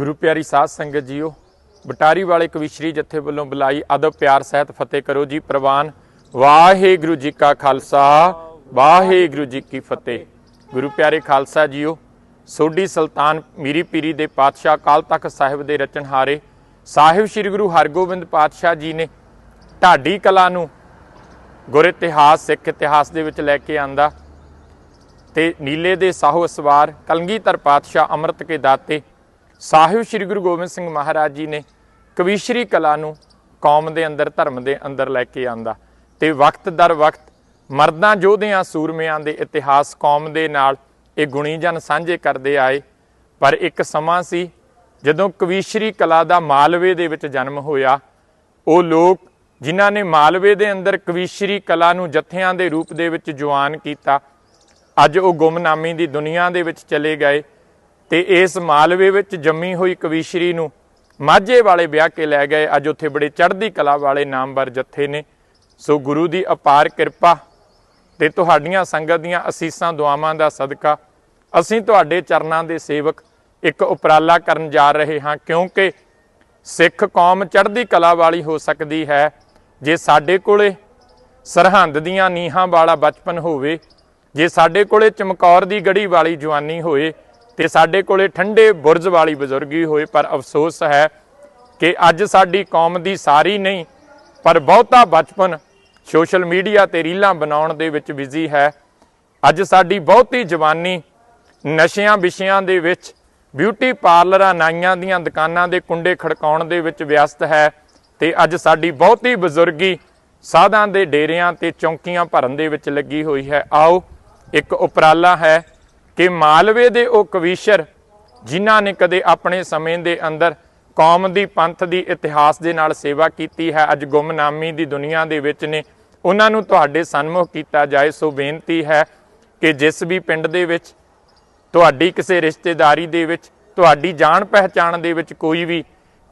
ਗੁਰੂ ਪਿਆਰੀ ਸਾਧ ਸੰਗਤ ਜੀਓ, ਬਟਾਰੀ ਵਾਲੇ ਕਵਿਸ਼ਰੀ ਜਥੇ ਵੱਲੋਂ ਬੁਲਾਈ ਅਦਬ ਪਿਆਰ ਸਹਿਤ ਫਤਿਹ ਕਰੋ ਜੀ ਪ੍ਰਵਾਨ। ਵਾਹਿਗੁਰੂ ਜੀ ਕਾ ਖਾਲਸਾ, ਵਾਹਿਗੁਰੂ ਜੀ ਕੀ ਫਤਿਹ। ਗੁਰੂ ਪਿਆਰੇ ਖਾਲਸਾ ਜੀਓ, ਸੋਢੀ ਸੁਲਤਾਨ ਮੀਰੀ ਪੀਰੀ ਦੇ ਪਾਤਸ਼ਾਹ ਕਾਲ ਤਖਤ ਸਾਹਿਬ ਦੇ ਰਚਨਹਾਰੇ ਸਾਹਿਬ ਸ੍ਰੀ ਗੁਰੂ ਹਰਗੋਬਿੰਦ ਪਾਤਸ਼ਾਹ ਜੀ ਨੇ ਢਾਡੀ ਕਲਾ ਨੂੰ ਗੁਰ ਇਤਿਹਾਸ, ਸਿੱਖ ਇਤਿਹਾਸ ਦੇ ਵਿੱਚ ਲੈ ਕੇ ਆਂਦਾ ਤੇ ਨੀਲੇ ਦੇ ਸਾਹੋ ਸਵਾਰ ਕਲਗੀਧਰ ਪਾਤਸ਼ਾਹ ਅੰਮ੍ਰਿਤ ਕੇ ਦਾਤੇ ਸਾਹਿਬ ਸ੍ਰੀ ਗੁਰੂ ਗੋਬਿੰਦ ਸਿੰਘ ਮਹਾਰਾਜ ਜੀ ਨੇ ਕਵੀਸ਼ਰੀ ਕਲਾ ਨੂੰ ਕੌਮ ਦੇ ਅੰਦਰ, ਧਰਮ ਦੇ ਅੰਦਰ ਲੈ ਕੇ ਆਂਦਾ ਤੇ ਵਕਤ ਦਰ ਵਕਤ ਮਰਦਾਂ ਯੋਧਿਆਂ ਸੂਰਮਿਆਂ ਦੇ ਇਤਿਹਾਸ ਕੌਮ ਦੇ ਨਾਲ ਇਹ ਗੁਣੀ ਜਨ ਸਾਂਝੇ ਕਰਦੇ ਆਏ। ਪਰ ਇੱਕ ਸਮਾਂ ਸੀ ਜਦੋਂ ਕਵੀਸ਼ਰੀ ਕਲਾ ਦਾ ਮਾਲਵੇ ਦੇ ਵਿੱਚ ਜਨਮ ਹੋਇਆ। ਉਹ ਲੋਕ ਜਿਨ੍ਹਾਂ ਨੇ ਮਾਲਵੇ ਦੇ ਅੰਦਰ ਕਵੀਸ਼ਰੀ ਕਲਾ ਨੂੰ ਜਥਿਆਂ ਦੇ ਰੂਪ ਦੇ ਵਿੱਚ ਜਵਾਨ ਕੀਤਾ, ਅੱਜ ਉਹ ਗੁੰਮਨਾਮੀ ਦੀ ਦੁਨੀਆ ਦੇ ਵਿੱਚ ਚਲੇ ਗਏ। ਤੇ ਇਸ ਮਾਲਵੇ ਵਿੱਚ ਜੰਮੀ ਹੋਈ ਕਵੀਸ਼ਰੀ ਨੂੰ ਮਾਝੇ ਵਾਲੇ ਵਿਆਹ ਕੇ ਲੈ ਗਏ। ਅੱਜ ਉੱਥੇ ਬੜੇ ਚੜ੍ਹਦੀ ਕਲਾ ਵਾਲੇ ਨਾਮਵਰ ਜੱਥੇ ਨੇ। ਸੋ ਗੁਰੂ ਦੀ ਅਪਾਰ ਕਿਰਪਾ ਤੇ ਤੁਹਾਡੀਆਂ ਸੰਗਤ ਦੀਆਂ ਅਸੀਸਾਂ, ਦੁਆਵਾਂ ਦਾ ਸਦਕਾ ਅਸੀਂ ਤੁਹਾਡੇ ਚਰਨਾਂ ਦੇ ਸੇਵਕ ਇੱਕ ਉਪਰਾਲਾ ਕਰਨ ਜਾ ਰਹੇ ਹਾਂ, ਕਿਉਂਕਿ ਸਿੱਖ ਕੌਮ ਚੜ੍ਹਦੀ ਕਲਾ ਵਾਲੀ ਹੋ ਸਕਦੀ ਹੈ। ਜੇ ਸਾਡੇ ਕੋਲੇ ਸਰਹੰਦ ਦੀਆਂ ਨੀਹਾਂ ਵਾਲਾ ਬਚਪਨ ਹੋਵੇ, ਜੇ ਸਾਡੇ ਕੋਲੇ ਚਮਕੌਰ ਦੀ ਗੜੀ ਵਾਲੀ ਜਵਾਨੀ ਹੋਵੇ ਤੇ ਸਾਡੇ ਕੋਲੇ ਠੰਡੇ ਬੁਰਜ ਵਾਲੀ ਬਜ਼ੁਰਗੀ ਹੋਏ, ਪਰ ਅਫਸੋਸ ਹੈ ਕਿ ਅੱਜ ਸਾਡੀ ਕੌਮ ਦੀ ਸਾਰੀ ਨਹੀਂ, ਪਰ ਬਹੁਤਾ ਬਚਪਨ ਸੋਸ਼ਲ ਮੀਡੀਆ ਤੇ ਰੀਲਾਂ ਬਣਾਉਣ ਦੇ ਵਿੱਚ ਬਿਜ਼ੀ ਹੈ। ਅੱਜ ਸਾਡੀ ਬਹੁਤੀ ਜਵਾਨੀ ਨਸ਼ਿਆਂ ਵਿਸ਼ਿਆਂ ਦੇ ਵਿੱਚ ਬਿਊਟੀ ਪਾਰਲਰਾਂ ਨਾਈਆਂ ਦੀਆਂ ਦੁਕਾਨਾਂ ਦੇ ਕੁੰਡੇ ਖੜਕਾਉਣ ਦੇ ਵਿੱਚ ਵਿਅਸਤ ਹੈ ਤੇ ਅੱਜ ਸਾਡੀ ਬਹੁਤੀ ਬਜ਼ੁਰਗੀ ਸਾਧਾਂ ਦੇ ਡੇਰਿਆਂ ਤੇ ਚੌਂਕੀਆਂ ਭਰਨ ਦੇ ਵਿੱਚ ਲੱਗੀ ਹੋਈ ਹੈ। ਆਓ, ਇੱਕ ਉਪਰਾਲਾ ਹੈ ਕਿ ਮਾਲਵੇ ਦੇ ਉਹ ਕਵੀਸ਼ਰ ਜਿਨ੍ਹਾਂ ਨੇ ਕਦੇ ਆਪਣੇ ਸਮੇਂ ਦੇ ਅੰਦਰ ਕੌਮ ਦੀ ਪੰਥ ਦੀ ਇਤਿਹਾਸ ਦੇ ਨਾਲ ਸੇਵਾ ਕੀਤੀ ਹੈ, ਅੱਜ ਗੁੰਮਨਾਮੀ ਦੀ ਦੁਨੀਆ ਦੇ ਵਿੱਚ ਨੇ, ਉਹਨਾਂ ਨੂੰ ਤੁਹਾਡੇ ਸਨਮੁਖ ਕੀਤਾ ਜਾਏ, ਸੋ ਬੇਨਤੀ ਹੈ ਕਿ ਜਿਸ ਵੀ ਪਿੰਡ ਦੇ ਵਿੱਚ, ਤੁਹਾਡੀ ਕਿਸੇ ਰਿਸ਼ਤੇਦਾਰੀ ਦੇ ਵਿੱਚ, ਤੁਹਾਡੀ ਜਾਣ ਪਹਿਚਾਣ ਦੇ ਵਿੱਚ ਕੋਈ ਵੀ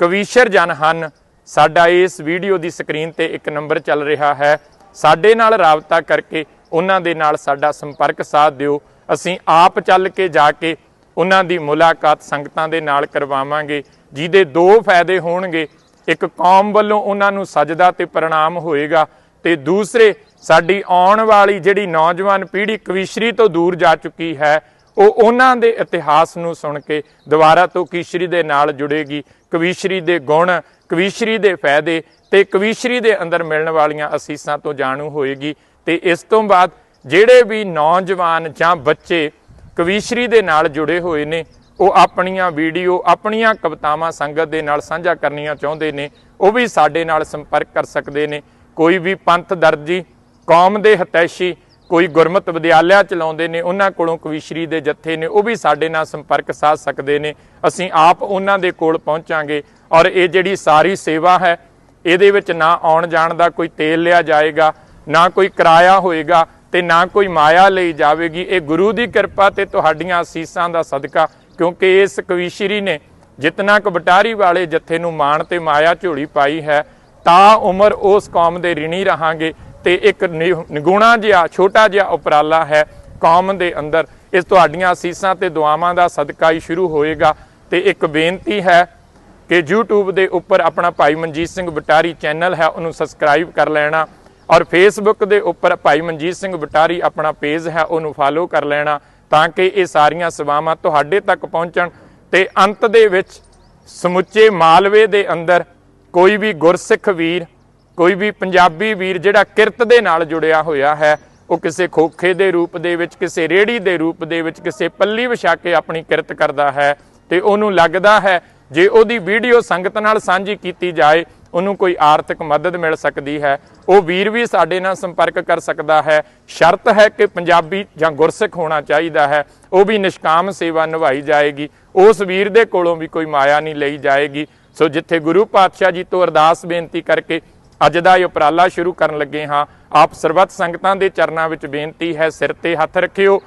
ਕਵੀਸ਼ਰ ਜਨ ਹਨ, ਸਾਡਾ ਇਸ ਵੀਡੀਓ ਦੀ ਸਕਰੀਨ ਤੇ ਇੱਕ ਨੰਬਰ ਚੱਲ ਰਿਹਾ ਹੈ। ਸਾਡੇ ਨਾਲ ਰਾਬਤਾ ਕਰਕੇ ਉਹਨਾਂ ਦੇ ਨਾਲ ਸਾਡਾ ਸੰਪਰਕ ਸਾਧ ਦਿਓ। ਅਸੀਂ ਆਪ ਚੱਲ ਕੇ ਜਾ ਕੇ ਉਹਨਾਂ ਦੀ ਮੁਲਾਕਾਤ ਸੰਗਤਾਂ ਦੇ ਨਾਲ ਕਰਵਾਵਾਂਗੇ, ਜਿਹਦੇ ਦੋ ਫਾਇਦੇ ਹੋਣਗੇ। ਇੱਕ ਕੌਮ ਵੱਲੋਂ ਉਹਨਾਂ ਨੂੰ ਸਜਦਾ ਤੇ ਪ੍ਰਣਾਮ ਹੋਏਗਾ ਤੇ ਦੂਸਰੇ, ਸਾਡੀ ਆਉਣ ਵਾਲੀ ਜਿਹੜੀ ਨੌਜਵਾਨ ਪੀੜ੍ਹੀ ਕਵੀਸ਼ਰੀ ਤੋਂ ਦੂਰ ਜਾ ਚੁੱਕੀ ਹੈ, ਉਹ ਉਹਨਾਂ ਦੇ ਇਤਿਹਾਸ ਨੂੰ ਸੁਣ ਕੇ ਦੁਬਾਰਾ ਤੋਂ ਕਵੀਸ਼ਰੀ ਦੇ ਨਾਲ ਜੁੜੇਗੀ। ਕਵੀਸ਼ਰੀ ਦੇ ਗੁਣ, ਕਵੀਸ਼ਰੀ ਦੇ ਫਾਇਦੇ ਤੇ ਕਵੀਸ਼ਰੀ ਦੇ ਅੰਦਰ ਮਿਲਣ ਵਾਲੀਆਂ ਅਸੀਸਾਂ ਤੋਂ ਜਾਣੂ ਹੋਏਗੀ। ਤੇ ਇਸ ਤੋਂ ਬਾਅਦ ਜਿਹੜੇ ਵੀ ਨੌਜਵਾਨ ਜਾਂ ਬੱਚੇ ਕਵੀਸ਼ਰੀ ਦੇ ਨਾਲ ਜੁੜੇ ਹੋਏ ਨੇ, ਉਹ ਆਪਣੀਆਂ ਵੀਡੀਓ, ਆਪਣੀਆਂ ਕਵਿਤਾਵਾਂ ਸੰਗਤ ਦੇ ਨਾਲ ਸਾਂਝਾ ਕਰਨੀਆਂ ਚਾਹੁੰਦੇ ਨੇ, ਉਹ ਵੀ ਸਾਡੇ ਨਾਲ ਸੰਪਰਕ ਕਰ ਸਕਦੇ ਨੇ। ਕੋਈ ਵੀ ਪੰਥ ਦਰਜੀ, ਕੌਮ ਦੇ ਹਤੈਸ਼ੀ, ਕੋਈ ਗੁਰਮਤ ਵਿਦਿਆਲਿਆ ਚਲਾਉਂਦੇ ਨੇ, ਉਹਨਾਂ ਕੋਲੋਂ ਕਵੀਸ਼ਰੀ ਦੇ ਜੱਥੇ ਨੇ, ਉਹ ਵੀ ਸਾਡੇ ਨਾਲ ਸੰਪਰਕ ਸਾਧ ਸਕਦੇ ਨੇ। ਅਸੀਂ ਆਪ ਉਹਨਾਂ ਦੇ ਕੋਲ ਪਹੁੰਚਾਂਗੇ ਔਰ ਇਹ ਜਿਹੜੀ ਸਾਰੀ ਸੇਵਾ ਹੈ, ਇਹਦੇ ਵਿੱਚ ਨਾ ਆਉਣ ਜਾਣ ਦਾ ਕੋਈ ਤੇਲ ਲਿਆ ਜਾਏਗਾ ਨਾ ਕੋਈ ਕਿਰਾਇਆ ਹੋਏਗਾ ਤੇ ਨਾ ਕੋਈ ਮਾਇਆ ਲਈ ਜਾਵੇਗੀ। ਇਹ ਗੁਰੂ ਦੀ ਕਿਰਪਾ ਤੇ ਤੁਹਾਡੀਆਂ ਅਸੀਸਾਂ ਦਾ ਸਦਕਾ, ਕਿਉਂਕਿ ਇਸ ਕਵੀਸ਼ਰੀ ਨੇ ਜਿਤਨਾ ਕੁ ਬਟਾਰੀ ਵਾਲੇ ਜੱਥੇ ਨੂੰ ਮਾਣ ਤੇ ਮਾਇਆ ਝੋਲੀ ਪਾਈ ਹੈ, ਤਾਂ ਉਮਰ ਉਸ ਕੌਮ ਦੇ ਰਿਣੀ ਰਹਾਂਗੇ ਤੇ ਇੱਕ ਨਿ- ਨਿਗੁਣਾ ਜਿਹਾ, ਛੋਟਾ ਜਿਹਾ ਉਪਰਾਲਾ ਹੈ ਕੌਮ ਦੇ ਅੰਦਰ। ਇਸ ਤੁਹਾਡੀਆਂ ਅਸੀਸਾਂ ਤੇ ਦੁਆਵਾਂ ਦਾ ਸਦਕਾ ਹੀ ਸ਼ੁਰੂ ਹੋਏਗਾ ਤੇ ਇੱਕ ਬੇਨਤੀ ਹੈ ਕਿ YouTube ਦੇ ਉੱਪਰ ਆਪਣਾ ਭਾਈ ਮਨਜੀਤ ਸਿੰਘ ਬਟਾਰੀ ਚੈਨਲ ਹੈ, ਉਹਨੂੰ ਸਬਸਕ੍ਰਾਈਬ ਕਰ ਲੈਣਾ। ਔਰ ਫੇਸਬੁੱਕ ਦੇ ਉੱਪਰ ਭਾਈ ਮਨਜੀਤ ਸਿੰਘ ਬਟਾਰੀ ਆਪਣਾ ਪੇਜ ਹੈ, ਉਹਨੂੰ ਫਾਲੋ ਕਰ ਲੈਣਾ ਤਾਂ ਕਿ ਇਹ ਸਾਰੀਆਂ ਸੇਵਾਵਾਂ ਤੁਹਾਡੇ ਤੱਕ ਪਹੁੰਚਣ ਤੇ ਅੰਤ ਦੇ ਵਿੱਚ ਸਮੁੱਚੇ ਮਾਲਵੇ ਦੇ ਅੰਦਰ ਕੋਈ ਵੀ ਗੁਰਸਿੱਖ ਵੀਰ, ਕੋਈ ਵੀ ਪੰਜਾਬੀ ਵੀਰ ਜਿਹੜਾ ਕਿਰਤ ਦੇ ਨਾਲ ਜੁੜਿਆ ਹੋਇਆ ਹੈ, ਉਹ ਕਿਸੇ ਖੋਖੇ ਦੇ ਰੂਪ ਦੇ ਵਿੱਚ, ਕਿਸੇ ਰੇੜੀ ਦੇ ਰੂਪ ਦੇ ਵਿੱਚ, ਕਿਸੇ ਪੱਲੀ ਵਿਛਾ ਕੇ ਆਪਣੀ ਕਿਰਤ ਕਰਦਾ ਹੈ ਤੇ ਉਹਨੂੰ ਲੱਗਦਾ ਹੈ ਜੇ ਉਹਦੀ ਵੀਡੀਓ ਸੰਗਤ ਨਾਲ ਸਾਂਝੀ ਕੀਤੀ ਜਾਏ ਉਹਨੂੰ ਕੋਈ ਆਰਥਿਕ ਮਦਦ ਮਿਲ ਸਕਦੀ ਹੈ। ਉਹ ਵੀਰ ਵੀ ਸਾਡੇ ਨਾਲ ਸੰਪਰਕ ਕਰ ਸਕਦਾ ਹੈ। ਸ਼ਰਤ ਹੈ ਕਿ ਪੰਜਾਬੀ ਜਾਂ ਗੁਰਸਿੱਖ ਹੋਣਾ ਚਾਹੀਦਾ ਹੈ। ਉਹ ਵੀ ਨਿਸ਼ਕਾਮ ਸੇਵਾ ਨਿਭਾਈ ਜਾਏਗੀ। ਉਸ ਵੀਰ ਦੇ ਕੋਲੋਂ ਵੀ ਕੋਈ ਮਾਇਆ ਨਹੀਂ ਲਈ ਜਾਏਗੀ। ਸੋ ਜਿੱਥੇ ਗੁਰੂ ਪਾਤਸ਼ਾਹ ਜੀ ਤੋਂ ਅਰਦਾਸ ਬੇਨਤੀ ਕਰਕੇ ਅੱਜ ਦਾ ਇਹ ਉਪਰਾਲਾ ਸ਼ੁਰੂ ਕਰਨ ਲੱਗੇ ਹਾਂ, ਆਪ ਸਰਬੱਤ ਸੰਗਤਾਂ ਦੇ ਚਰਨਾਂ ਵਿੱਚ ਬੇਨਤੀ ਹੈ, ਸਿਰ ਤੇ ਹੱਥ ਰੱਖਿਓ,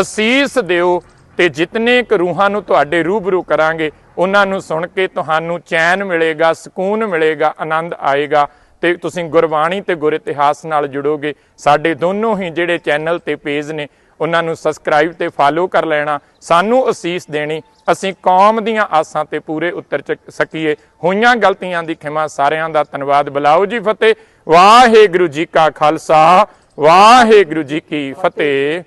ਅਸੀਸ ਦਿਓ ਤੇ ਜਿਤਨੇ ਕੁ ਰੂਹਾਂ ਨੂੰ ਤੁਹਾਡੇ ਰੂਬਰੂ ਕਰਾਂਗੇ ਉਹਨਾਂ ਨੂੰ ਸੁਣ ਕੇ ਤੁਹਾਨੂੰ ਚੈਨ ਮਿਲੇਗਾ, ਸਕੂਨ ਮਿਲੇਗਾ, ਆਨੰਦ ਆਏਗਾ ਤੇ ਤੁਸੀਂ ਗੁਰਬਾਣੀ ਤੇ ਗੁਰ ਇਤਿਹਾਸ ਨਾਲ ਜੁੜੋਗੇ। ਸਾਡੇ ਦੋਨੋਂ ਹੀ ਜਿਹੜੇ ਚੈਨਲ ਤੇ ਪੇਜ ਨੇ, ਉਹਨਾਂ ਨੂੰ ਸਬਸਕ੍ਰਾਈਬ ਤੇ ਫਾਲੋ ਕਰ ਲੈਣਾ। ਸਾਨੂੰ ਅਸੀਸ ਦੇਣੀ, ਅਸੀਂ ਕੌਮ ਦੀਆਂ ਆਸਾਂ ਤੇ ਪੂਰੇ ਉਤਰ ਚ- ਸਕੀਏ। ਹੋਈਆਂ ਗਲਤੀਆਂ ਦੀ ਖਿਮਾ ਸਾਰਿਆਂ ਦਾ ਧੰਨਵਾਦ। ਬੁਲਾਓ ਜੀ ਫਤਿਹ। ਵਾਹਿਗੁਰੂ ਜੀ ਕਾ ਖਾਲਸਾ, ਵਾਹਿਗੁਰੂ ਜੀ ਕੀ ਫਤਿਹ।